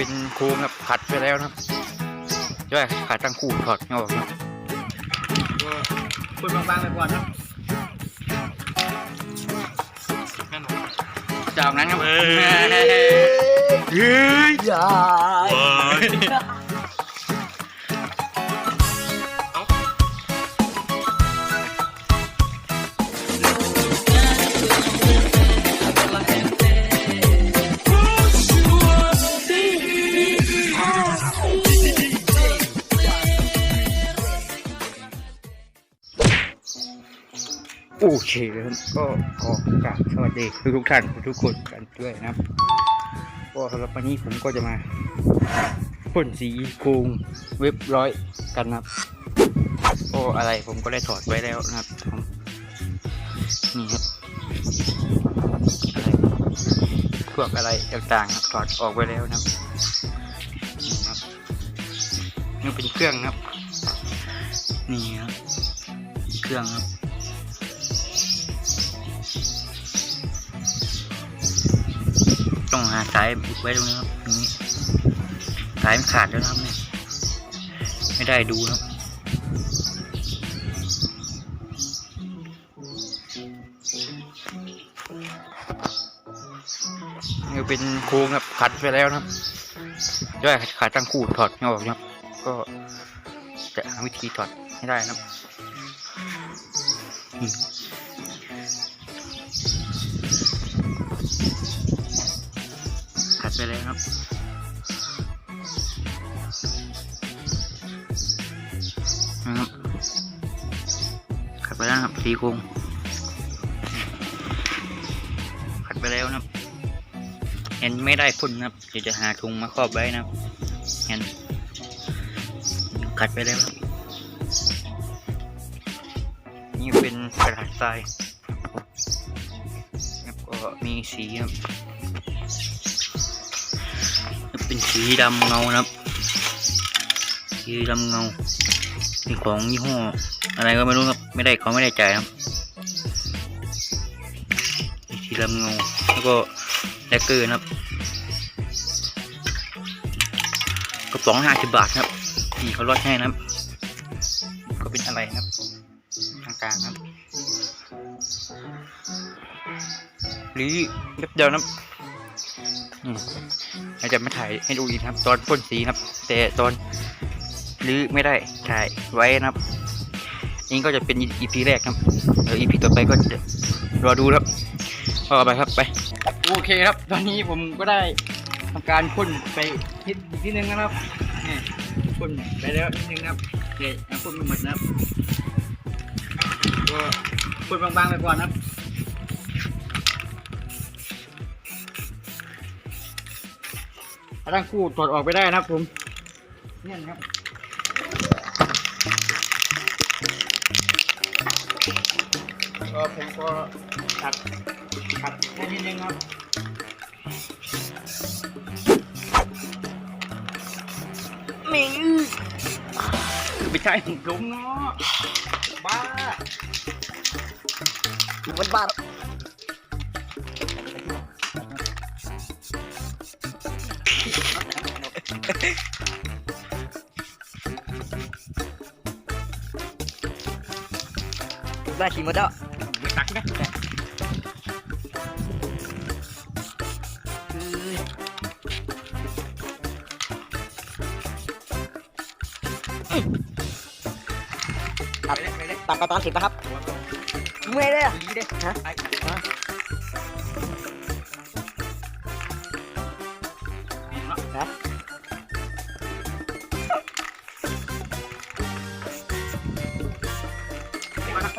เป็นโค้งครับขัดไปแล้วนะครับใช่ขัดตั้งคู่ถอดไม่ออกครับก็คนบางๆไปก่อนครับจากนั้นครับเฮ้ยเฮ้ยอย่า เคครับก็ขอกราบสวัสดีทุกท่านทุกคนกันด้วยนะครับ ก็สำหรับวันนี้ผมก็จะมาพ่นสีโครงเว็บร้อยกันนะครับก็อะไรผมก็ได้ถอดไว้แล้วนะครับนี่ครับพวกอะไรต่างๆครับถอดออกไปแล้วนะครับนี่ครับนี่เป็นเครื่องครับ นี่ครับเครื่องครับ ต้องหาสายไว้ตรงนี้ครับตรงนี้สายมันขาดแล้วครับเนี่ยไม่ได้ดูครับนี่เป็นโค้งครับขัดไปแล้วนะครับด้วยขาตั้งคู่ถอดไม่ออกนะครับ ก็จะหาวิธีถอดให้ได้นะครับ ดไปเลยครับนะครับขัดไปแล้วครับสีโครงขัดไปแล้วนะครับเห็นไม่ได้พ่นครับเดี๋ยวจะหาถุงมาครอบไว้นะครับเห็นขัดไปแล้วครับนี่เป็นกระดาษทรายแล้วก็มีสีครับ เป็นสีดำเงานะครับ สีดำเงาเป็นของยี่ห้ออะไรก็ไม่รู้ครับ ไม่ได้เขาไม่ได้จ่ายครับสีดำเงา แล้วก็แลกเกอร์นะครับกระป๋องห้าสิบบาทครับนี่เขาลดให้นะครับ ก็เป็นอะไรนะครับต่างๆนะครับ หรือเล็บเดียวนะครับ จะมาถ่ายให้ดูอีกนะครับ ตอนพ่นสีครับ แต่ตอนรื้อไม่ได้ถ่ายไว้นะครับนี่ก็จะเป็น EP แรกครับเดี๋ยว EP ต่อไปก็จะรอดูครับต่อไปครับไปโอเคครับ ตอนนี้ผมก็ได้ทำการพ่นไปทิศอีกทีนึงนะครับนี่พ่นไปแล้วนิดนึงนะครับโอเคยังพ่นไม่หมดนะครับก็พ่นบางๆไปก่อนนะครับ ตั้งคู่ถอดออกไปได้นะครับผมเนี่ยนะครับก็ผมก็ขัดขัดแค่นิดนึงครับมิงไม่ใช่ผมลุงเนาะบ้ามันบ้า ได้ขี่หมดแล้วไม่ตักนะตัดตัดไปตอนสิบนะครับเมื่อยเลยอะดีเด้ฮะไอ้นะ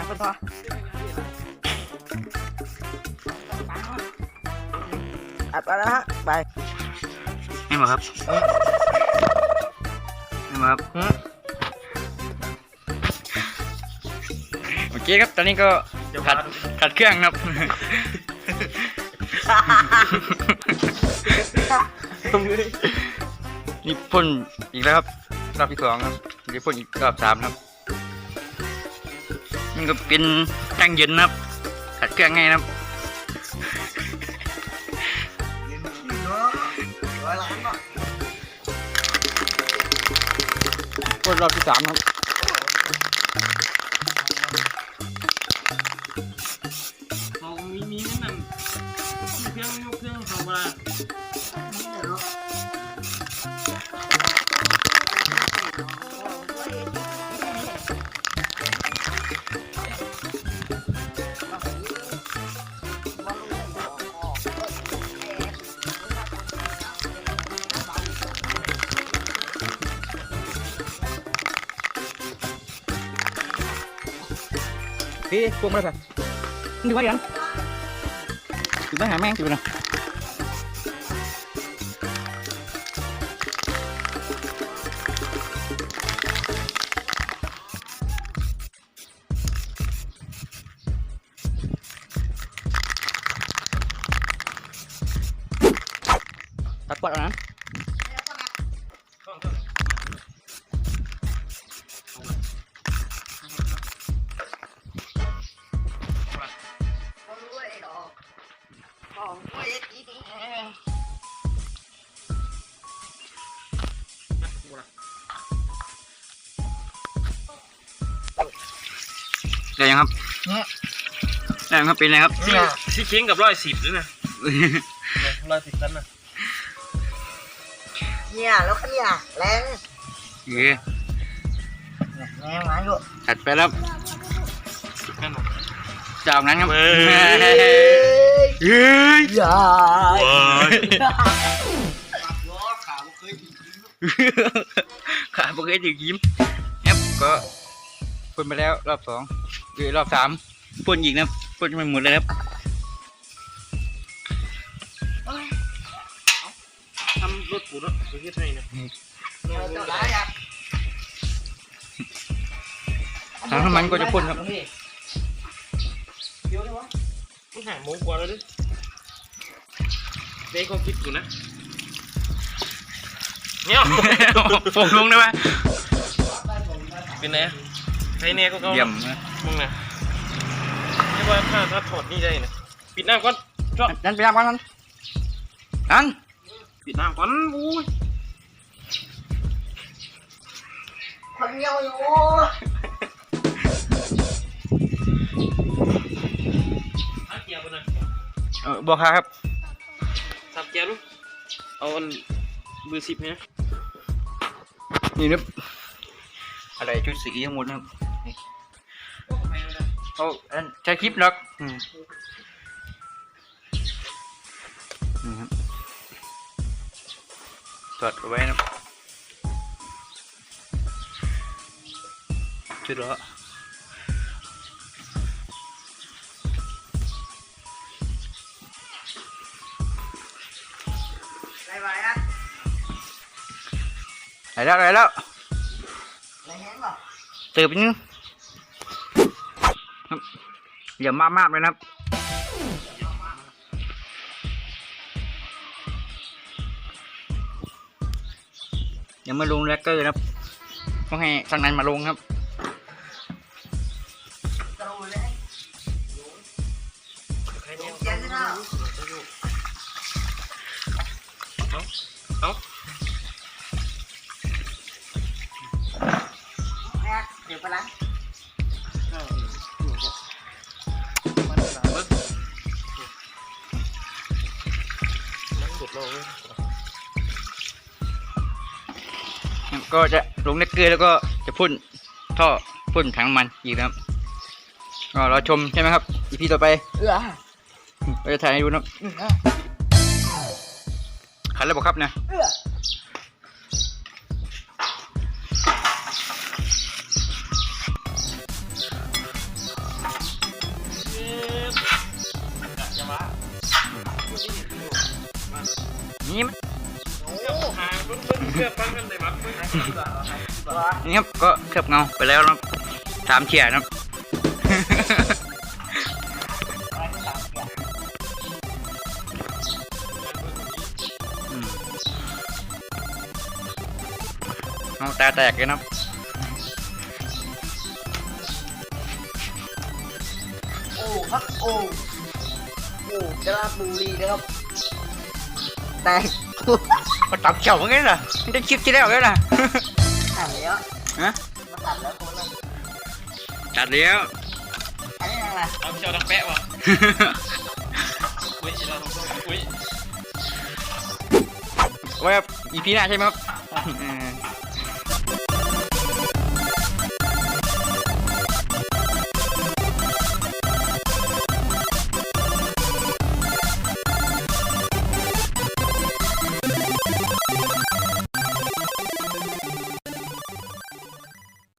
นี่ยต้องมาหนาอะไรอันนี้ก็ได้ด้วยข้อเสียงั้นนะคุณพ่ออัดไปแล้วฮะไปไม่หมดครับครับโอเคครับ ตอนนี้ก็ขัดขัดเครื่องครับนี่พ่นอีกแล้วครับรอบที่สองครับเดี๋ยวพ่นอีกรอบสามครับ นี่ก็เป็นตั้งเย็นนะครับขัดเครื่องง่ายนะครับก่อนพ่นรอบที่สามครับ พี่พวงมาเลยค่ะดูว่าเดี๋ยวนะดูมาหาแม่งดูนะ ได้ยังครับได้ยังครับเป็นไงครับซี่เค้งกับร้อยสิบด้วยนะร้อยสิบกันนะเนี่ยแล้วก็เนี่ยแรงโอเคเนี่ยแรงมาอยู่ถัดไปแล้วนั่นนะจากนั้นครับเว้ยเฮ้ยอย่าขาโปเกตอีกยิ้มครับก็พ่นไปแล้วรอบสอง หรือรอบสามพ่นอีกนะครับพ่นไปหมดเลยครับทำรถปูรถไปที่ไหนเนี่ยเนี่ยเจ้าร้ายอะถังน้ำมันก็จะพ่นครับเดี๋ยวดิวะต้องหาโมงกว่าแล้วดิเด็กก็คิดอยู่นะเนี่ยฟงลงได้ไหมเป็นไงใครเนี่ยก็เขาเยี่ยมนะ มึงนะเรียกว่าถ้าถ้าถอดนี่ได้นะปิดน้ำก่อนจ้ะนั่นไปยังกันนั่นปิดน้ำก่อนอุ้ยคนเดียวอยู่สับเกียร์ไปนะเออบอกครับสับเกียร์ดูเอาอันเบอร์สิบเนี่ยนี่นึกอะไรชุดสีทั้งหมดนะครับ นี่เอาอันใช้คลิปหรอกอืมนี่ครับตอดเอาไว้นะครับชุดละไรไปอะไหนแล้วไหนแล้วไรแห้งป่ะเติบนึงครับ อย่ามากมากเลยนะครับยังไม่ลงแร็กเกอร์นะครับต้องให้ทางนั้นมาลงครับเลยใครเนี่ยเย็นนะเอาเอาแม่เดี๋ยวไปล้าง ก็จะลงแรกเกอร์แล้วก็จะพ่นท่อพ่นถังน้ำมันอีกนะครับก็รอชมใช่ไหมครับอีพีต่อไปเออเราจะถ่ายให้ดูนะครับเออขันแล้วบอกครับนะเออจะมา นี่มันโอ้หางเบิ้งเบิ้งลือกบ้างกันเลยมั้งนี่ครับก็เคลือบเงาไปแล้วนะครับสามเทียร์นะครับอืมเอาตาแตกเลยนะครับโอ้ครับโอ้โอ้กระลาบุรีนะครับ แต่มาตับเขียวเหมือนกันเหรอไม่ได้คลิปที่แล้วเลยนะตัดแล้วฮะมาตัดแล้วคนละตัดแล้วอันนี้อะไรเอาเชียวดังแปะวะอุ้ยเราอุ้ยไว้ครับอีพีหน้าใช่ไหมครับอืม